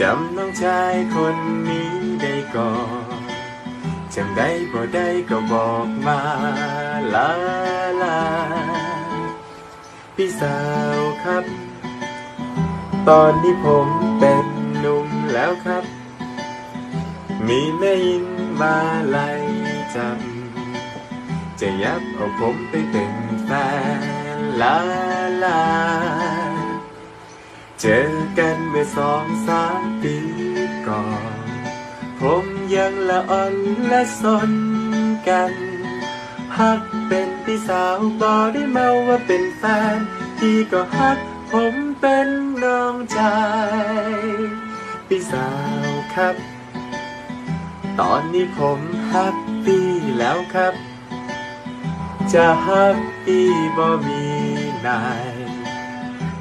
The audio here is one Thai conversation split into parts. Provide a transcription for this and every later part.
จำน้องชายคนนี้ได้ก่อนจำได้บ่ได้ก็บอกมาลาลา พี่สาวครับ ตอนนี้ผมเป็นหนุ่มแล้วครับ มีแม่ยินมาไล่จับจะยับเอาผมไปเป็นแฟนลาลา เจอกันเมื่อสองสามปีก่อน ผมยังละอ่อนและสนกันฮักเป็นพี่สาวบอได้เมาว่าเป็นแฟนพี่ก็ฮักผมเป็นน้องชายพี่สาวครับ ตอนนี้ผมฮักพี่แล้วครับ จะฮักพี่บ่มีนาย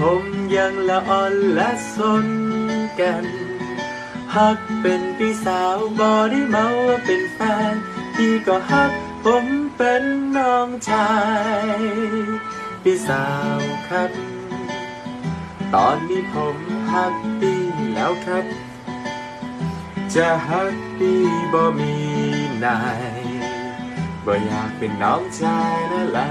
ผมยังละอ่อนและสนกันฮักเป็นพี่สาวบอได้เมาว่าเป็นแฟนพี่ก็ฮักผมเป็นน้องชายพี่สาวครับ ตอนนี้ผมฮักพี่แล้วครับ จะฮักพี่บ่มีนายบ่อยากเป็นน้องชายนั่นแหละ